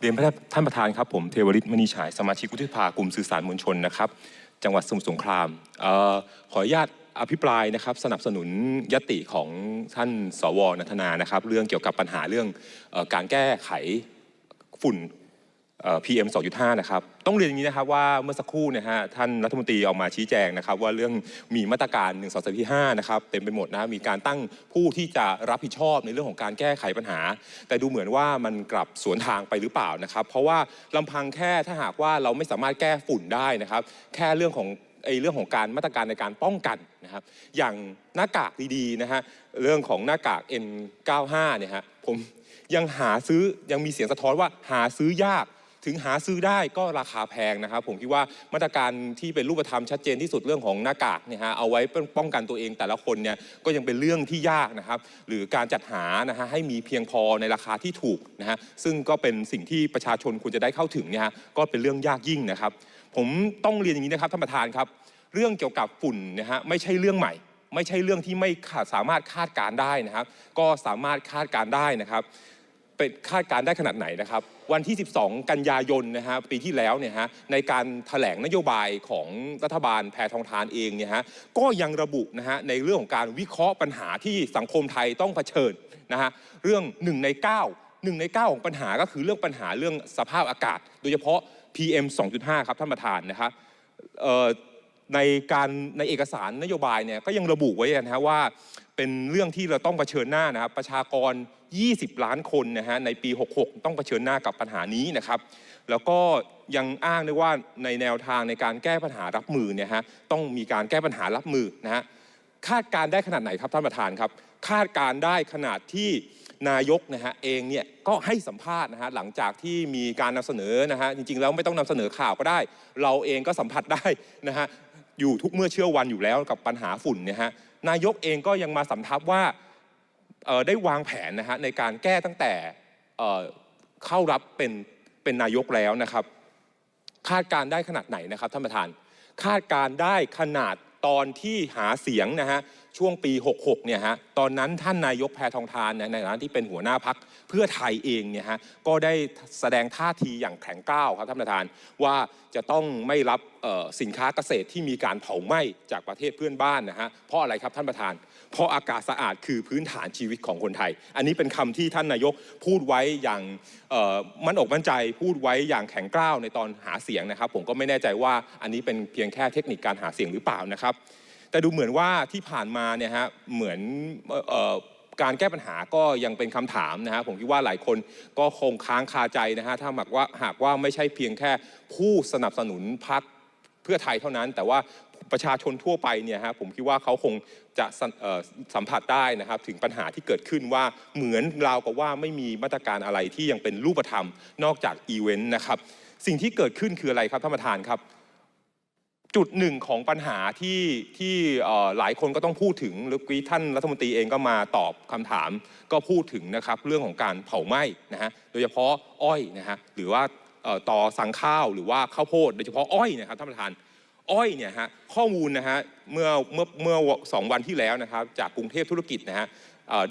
เรียนท่านประธานครับผมเทวริตมณีฉายสมาชิกวุฒิภากลุ่มสื่อสารมวลชนนะครับ จังหวัดสมุทรสงครามออขออนุญาตอภิปรายนะครับสนับสนุนยติของท่านสวนัทนานะครับ เรื่องเกี่ยวกับปัญหาเรื่องออการแก้ไขฝุ่น PM 2.5 นะครับ ต้องเรียนอย่างนี้นะครับว่าเมื่อสักครู่นะฮะท่านรัฐมนตรีออกมาชี้แจงนะครับ ว่าเรื่องมีมาตรการ1 2 3 4 5นะครับเต็มไปหมดนะมีการตั้งผู้ที่จะรับผิดชอบในเรื่องของการแก้ไขปัญหา แต่ดูเหมือนว่ามันกลับสวนทางไปหรือเปล่านะครับ เพราะว่าลำพังแค่ถ้าหากว่าเราไม่สามารถแก้ฝุ่นได้นะครับ แค่เรื่องของไอ้เรื่องของการมาตรการในการป้องกันนะครับ อย่างหน้ากากดีๆนะฮะเรื่องของหน้ากาก N95 เนี่ยฮะผมยังหาซื้อยังมีเสียงสะท้อนว่าหาซื้อยาก ถึงหาซื้อได้ก็ราคาแพงนะครับ ผมคิดว่ามาตรการที่เป็นรูปธรรมชัดเจนที่สุดเรื่องของหน้ากากเนี่ยฮะเอาไว้ป้องกันตัวเองแต่ละคนเนี่ยก็ยังเป็นเรื่องที่ยากนะครับ หรือการจัดหานะฮะให้มีเพียงพอในราคาที่ถูกนะฮะซึ่งก็เป็นสิ่งที่ประชาชนควรจะได้เข้าถึงเนี่ยฮะก็เป็นเรื่องยากยิ่งนะครับ ผมต้องเรียนอย่างนี้นะครับท่านประธานครับ เรื่องเกี่ยวกับฝุ่นนะฮะไม่ใช่เรื่องใหม่ไม่ใช่เรื่องที่ไม่สามารถคาดการได้นะครับ ก็สามารถคาดการได้นะครับ เป็นคาดการได้ขนาดไหนนะครับ วันที่ 12 กันยายนนะฮะปีที่แล้วเนี่ยฮะในการถแถลงนโยบายของรัฐบาลแพทองทานเองเนี่ยฮะก็ยังระบุนะฮะในเรื่องของการวิเคราะห์ปัญหาที่สังคมไทยต้องเผชิญนะฮะเรื่อง 1 ใน 9 1 ใน 9 ของปัญหาก็คือเรื่องปัญหาเรื่องสภาพอากาศ โดยเฉพาะ PM 2.5 ครับท่านประธานนะครับในการในเอกสารนโยบายเนี่ยก็ยังระบุไว้นะฮะว่า เป็นเรื่องที่เราต้องเผชิญหน้านะครับประชากร 20 ล้านคนนะฮะในปี 66 ต้องเผชิญหน้ากับปัญหานี้นะครับ แล้วก็ยังอ้างด้วยว่าในแนวทางในการแก้ปัญหารับมือเนี่ยฮะต้องมีการแก้ปัญหารับมือนะฮะคาดการได้ขนาดไหนครับท่านประธานครับ คาดการได้ขนาดที่นายกนะฮะเองเนี่ยก็ให้สัมภาษณ์นะฮะหลังจากที่มีการนำเสนอนะฮะจริงๆแล้วไม่ต้องนำเสนอข่าวก็ได้ เราเองก็สัมผัสได้นะฮะอยู่ทุกเมื่อเชื่อวันอยู่แล้วกับปัญหาฝุ่นเนี่ยฮะ นายกเองก็ยังมาสำทับว่าได้วางแผนนะฮะในการแก้ตั้งแต่เข้ารับเป็นเป็นนายกแล้วนะครับ คาดการได้ขนาดไหนนะครับท่านประธาน คาดการได้ขนาดตอนที่หาเสียงนะฮะ ช่วงปี 66 เนี่ยฮะ ตอนนั้นท่านนายกแพทองทานในฐานะที่เป็นหัวหน้าพักเพื่อไทยเองเนี่ยฮะ ก็ได้แสดงท่าทีอย่างแข็งกร้าวครับท่านประธานว่าจะต้องไม่รับสินค้าเกษตรที่มีการเผาไหม้จากประเทศเพื่อนบ้านนะฮะ เพราะอะไรครับท่านประธาน เพราะอากาศสะอาดคือพื้นฐานชีวิตของคนไทย อันนี้เป็นคำที่ท่านนายกพูดไว้อย่างมั่นอกมั่นใจพูดไว้อย่างแข็งกร้าวในตอนหาเสียงนะครับ ผมก็ไม่แน่ใจว่าอันนี้เป็นเพียงแค่เทคนิคการหาเสียงหรือเปล่านะครับ แต่ดูเหมือนว่าที่ผ่านมาเนี่ยฮะเหมือนออการแก้ปัญหาก็ยังเป็นคำถามนะฮะผมคิดว่าหลายคนก็คงค้างคาใจนะฮะถ้าหากว่าหากว่าไม่ใช่เพียงแค่ผู้สนับสนุนพรรคเพื่อไทยเท่านั้น แต่ว่าประชาชนทั่วไปเนี่ยฮะผมคิดว่าเขาคงจะสัมเอ่อสัมผัสได้นะครับ ถึงปัญหาที่เกิดขึ้นว่าเหมือนราวกับว่าไม่มีมาตรการอะไรที่ยังเป็นรูปธรรมนอกจากอีเวนต์นะครับ สิ่งที่เกิดขึ้นคืออะไรครับท่านประธานครับ จุดหนึ่งของปัญหาที่ที่หลายคนก็ต้องพูดถึงหรือกี้ท่านรัฐมนตรีเองก็มาตอบคำถาม ก็พูดถึงนะครับเรื่องของการเผาไหม้นะฮะโดยเฉพาะอ้อยนะฮะหรือว่าต่อสั่งข้าวหรือว่าข้าวโพดโดยเฉพาะอ้อยนะครับท่านประธานอ้อยเนี่ยฮะข้อมูลนะฮะเมื่อเมื่อเมื่อสองวันที่แล้วนะครับจากกรุงเทพธุรกิจนะฮะ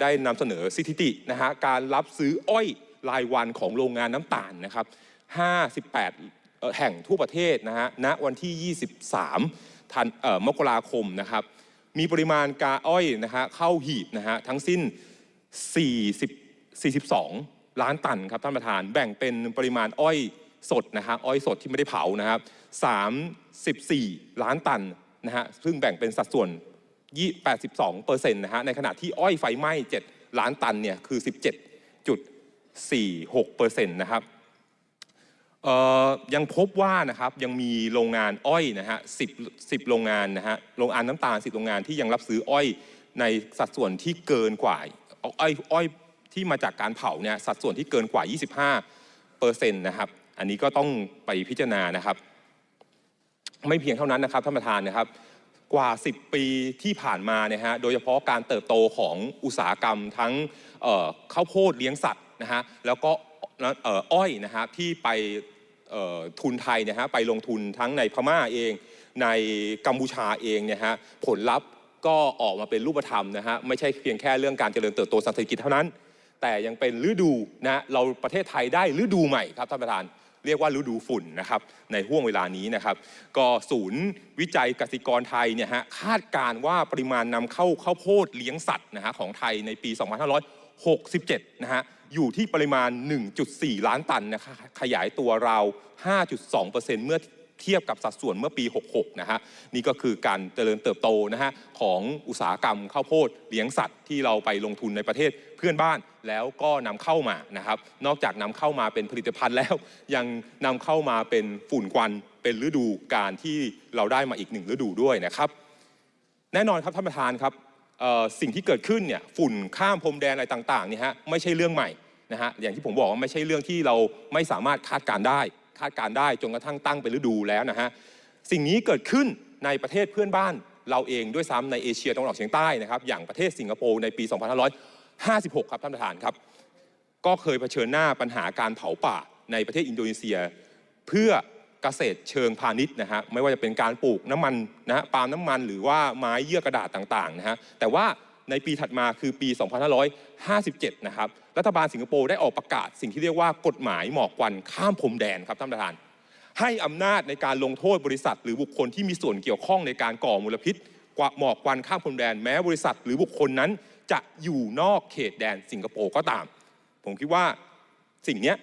ได้นำเสนอสถิตินะฮะการรับซื้ออ้อยรายวันของโรงงานน้ำตาลนะครับ 58 แห่งทั่วประเทศนะฮะณวันที่ 23ธันมกราคมนะครับ มีปริมาณกาอ้อยนะฮะเข้าหีบนะฮะทั้งสิ้น 40 42 ล้านตันครับท่านประธาน แบ่งเป็นปริมาณอ้อยสดนะฮะอ้อยสดที่ไม่ได้เผานะครับ34 ล้านตันนะฮะซึ่งแบ่งเป็นสัดส่วน 82เปอร์เซ็นต์นะฮะในขณะที่อ้อยไฟไหม้ 7 ล้านตันเนี่ยคือ 17.46เปอร์เซ็นต์นะครับ ยังพบว่านะครับยังมีโรงงานอ้อยนะฮะสิบสิบโรงงานนะฮะโรงงานน้ำตาลสิบโรงงานที่ยังรับซื้ออ้อยในสัดส่วนที่เกินกว่าอ้อยอ้อยที่มาจากการเผาเนี่ยสัดส่วนที่เกินกว่า 25เปอร์เซ็นต์นะครับ อันนี้ก็ต้องไปพิจารณานะครับ ไม่เพียงเท่านั้นนะครับท่านประธานนะครับ กว่า 10 ปีที่ผ่านมาเนี่ยฮะโดยเฉพาะการเติบโตของอุตสาหกรรมทั้งข้าวโพดเลี้ยงสัตว์นะฮะแล้วก็ อ้อยนะฮะที่ไปทุนไทยนี่ยฮะไปลงทุนทั้งในพม่าเอง ในกัมพูชาเองเนี่ยฮะผลลัพธ์ก็ออกมาเป็นรูปธรรมนะฮะไม่ใช่เพียงแค่เรื่องการเจริญเติบโททางเศรษฐกิจเท่านั้น แต่ยังเป็นฤดูนะเราประเทศไทยได้ฤดูใหม่ครับท่านประธานเรียกว่าฤดูฝุ่นนะครับในห่วงเวลานี้นะครับ ก็ศูนย์วิจัยกสิกรไทยเนี่ยฮะคาดการว่าปริมาณนำเข้าข้าวโพดเลี้ยงสัตว์นะฮะของไทยในปี 2567 นะฮะ อยู่ที่ปริมาณ 1.4 ล้านตันนะคะขยายตัวราว 5.2%เมื่อเทียบกับสัดส่วนเมื่อปี 66 นะฮะ นี่ก็คือการเจริญเติบโตนะฮะของอุตสาหกรรมข้าวโพดเลี้ยงสัตว์ที่เราไปลงทุนในประเทศเพื่อนบ้านแล้วก็นำเข้ามานะครับ นอกจากนำเข้ามาเป็นผลิตภัณฑ์แล้ว ยังนำเข้ามาเป็นฝุ่นควันเป็นฤดูการที่เราได้มาอีกหนึ่งฤดูด้วยนะครับ แน่นอนครับท่านประธานครับ สิ่งที่เกิดขึ้นเนี่ยฝุ่นข้ามพรมแดนอะไรต่างๆเนี่ยฮะไม่ใช่เรื่องใหม่นะฮะอย่างที่ผมบอกว่าไม่ใช่เรื่องที่เราไม่สามารถคาดการได้ คาดการได้จนกระทั่งตั้งเป็นฤดูแล้วนะฮะสิ่งนี้เกิดขึ้นในประเทศเพื่อนบ้านเราเองด้วยซ้ำในเอเชียตะวันออกเฉียงใต้นะครับอย่างประเทศสิงคโปร์ในปี 2556 ครับท่านประธานครับ ก็เคยเผชิญหน้าปัญหาการเผาป่าในประเทศอินโดนีเซีย เพื่อ กษตรเชิงพาณิชย์นะฮะไม่ว่าจะเป็นการปลูกน้ำมันนะฮะปาล์มน้ำมันหรือว่าไม้เยื่อกระดาษต่างๆนะฮะแต่ว่าในปีถัดมาคือปี 2557 นะครับ รัฐบาลสิงคโปร์ได้ออกประกาศ สิ่งที่เรียกว่ากฎหมายหมอกควันข้ามพรมแดนครับท่านประธาน ให้อำนาจในการลงโทษบริษัท หรือบุคคลที่มีส่วนเกี่ยวข้องในการก่อมลพิษกว่าหมอกควันข้ามพรมแดนแม้บริษัท หรือบุคคลนั้น จะอยู่นอกเขตแดนสิงคโปร์ก็ตาม ผมคิดว่าสิ่งนี้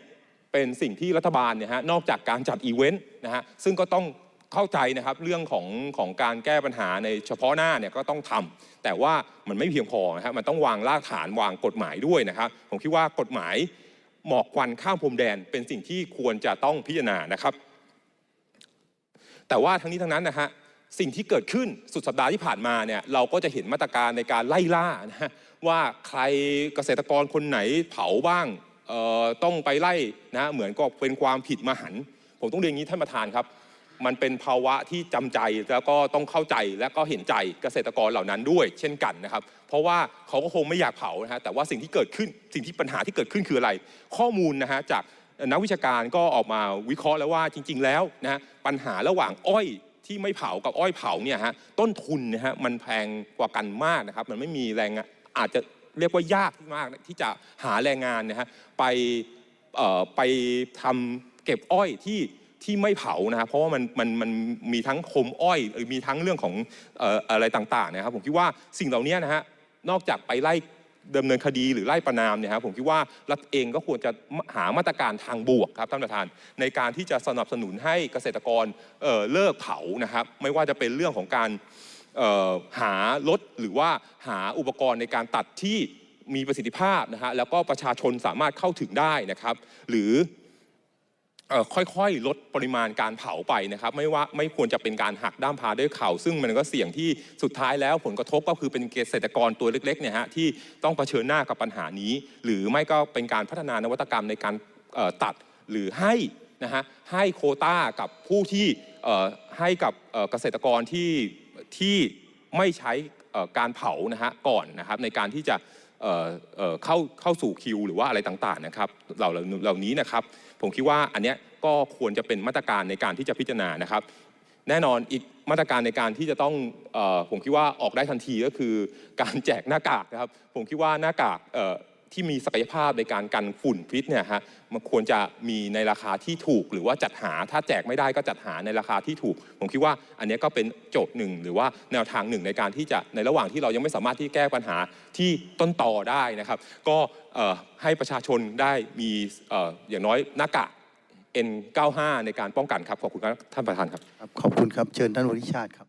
เป็นสิ่งที่รัฐบาลเนี่ยฮะนอกจากการจัดอีเวนต์นะฮะซึ่งก็ต้องเข้าใจนะครับเรื่องของของการแก้ปัญหาในเฉพาะหน้าเนี่ยก็ต้องทำแต่ว่ามันไม่เพียงพอนะฮะมันต้องวางรากฐานวางกฎหมายด้วยนะครับ ผมคิดว่ากฎหมายหมอกควันข้ามพรมแดนเป็นสิ่งที่ควรจะต้องพิจารณานะครับ แต่ว่าทั้งนี้ทั้งนั้นนะฮะสิ่งที่เกิดขึ้นสุดสัปดาห์ที่ผ่านมาเนี่ยเราก็จะเห็นมาตรการในการไล่ล่านะฮะว่าใครเกษตรกรคนไหนเผาบ้าง ต้องไปไล่นะเหมือนก็เป็นความผิดมหันผมต้องเรียนอย่างนี้ท่านประธานครับ มันเป็นภาวะที่จำใจแล้วก็ต้องเข้าใจและก็เห็นใจเกษตรกรเหล่านั้นด้วย เช่นกันนะครับ เพราะว่าเขาก็คงไม่อยากเผานะฮะแต่ว่าสิ่งที่เกิดขึ้นสิ่งที่ปัญหาที่เกิดขึ้นคืออะไร ข้อมูลนะฮะจากนักวิชาการก็ออกมาวิเคราะห์แล้วว่าจริง ๆ แล้วนะฮะปัญหาระหว่างอ้อยที่ไม่เผากับอ้อยเผาเนี่ยฮะต้นทุนนะฮะมันแพงกว่ากันมากนะครับ มันไม่มีแรงอาจจะ เรียกว่ายากมากที่จะหาแรงงานนะฮะไปไปทำเก็บอ้อยที่ที่ไม่เผานะครับเพราะว่ามันมันมันมีทั้งคมอ้อยหรือมีทั้งเรื่องของอะไรต่างๆนะครับผมคิดว่าสิ่งเหล่านี้นะฮะนอกจากไปไล่ดำเนินคดีหรือไล่ประนามเนี่ยครับผมคิดว่ารัฐเองก็ควรจะหามาตรการทางบวกครับท่านประธาน ในการที่จะสนับสนุนให้เกษตรกรเเลิกเผานะครับ ไม่ว่าจะเป็นเรื่องของการ หารถหรือว่าหาอุปกรณ์ในการตัดที่มีประสิทธิภาพนะฮะแล้วก็ประชาชนสามารถเข้าถึงได้นะครับ หรือค่อยๆ ลดปริมาณการเผาไปนะครับ ไม่ว่าไม่ควรจะเป็นการหักด้ามพาด้วยเข่า ซึ่งมันก็เสี่ยงที่สุดท้ายแล้วผลกระทบก็คือเป็นเกษตรกรตัวเล็กๆเนี่ยฮะที่ต้องเผชิญหน้ากับปัญหานี้ หรือไม่ก็เป็นการพัฒนานวัตกรรมในการตัดหรือให้นะฮะให้โคต้ากับผู้ที่ให้กับเกษตรกรที่ ที่ไม่ใช้การเผานะฮะก่อนนะครับในการที่จะเเเข้าเข้าสู่คิวหรือว่าอะไรต่างๆนะครับเหล่าเหล่านี้นะครับผมคิดว่าอันเนี้ยก็ควรจะเป็นมาตรการในการที่จะพิจารณานะครับ แน่นอนอีกมาตรการในการที่จะต้องออผมคิดว่าออกได้ทันทีก็คือการแจกหน้ากากนะครับ ผมคิดว่าหน้ากากเที่มีศักยภาพในการกันฝุ่นพิษเนี่ยฮะมันควรจะมีในราคาที่ถูก หรือว่าจัดหาถ้าแจกไม่ได้ก็จัดหาในราคาที่ถูก ผมคิดว่าอันนี้ก็เป็นโจทย์หนึ่ง หรือว่าแนวทางหนึ่งในการที่จะในระหว่างที่เรายังไม่สามารถที่แก้ปัญหาที่ต้นต่อได้นะครับ ก็ให้ประชาชนได้มีออย่างน้อยหน้ากาก N95 ในการป้องกันครับขอบคุณครับท่านประธานครับครับขอบคุณครับเชิญท่านวริชาติครับ